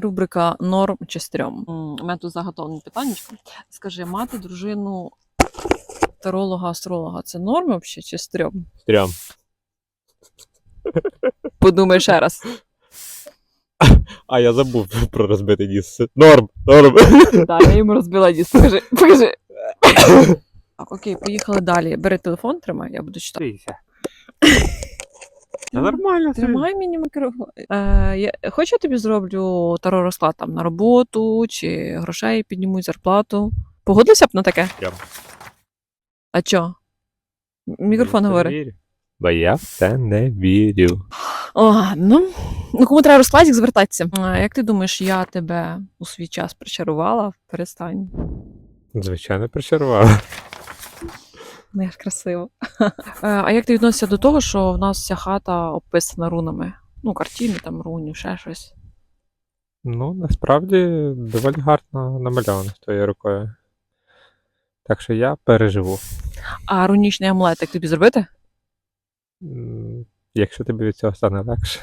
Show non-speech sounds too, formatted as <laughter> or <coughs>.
Рубрика норм чи стрьом. У мене тут заготовлене питання. Скажи, мати дружину таролога, астролога це норм взагалі чи стрьом? Стрям. Подумай ще раз. А я забув про розбитий ніс. Норм, норм. Так, я йому розбила дійсно. Покажи, покажи. <coughs> Окей, поїхали далі. Бери телефон, тримай, я буду читати. Та нормально. Тримай мені мікрофон. Е, я, хоч я тобі зроблю таро розклад там на роботу чи грошей піднімуть зарплату. Погодився б на таке? Прям. А чо? Мікрофон Я в це говори. Бо я в це не вірю. Ладно. Ну, кому треба розкладик, звертатися. А, як ти думаєш, я тебе у свій час причарувала? Перестань. Звичайно, причарував. Ну, як красиво. Е, А як ти відносишся до того, що в нас вся хата описана рунами? Ну, картини, там рунів, ще щось. Ну, насправді доволі гарно намальовано твоєю рукою. Так що я переживу. А рунічний амулетик тобі зробити? Якщо тобі від цього стане легше.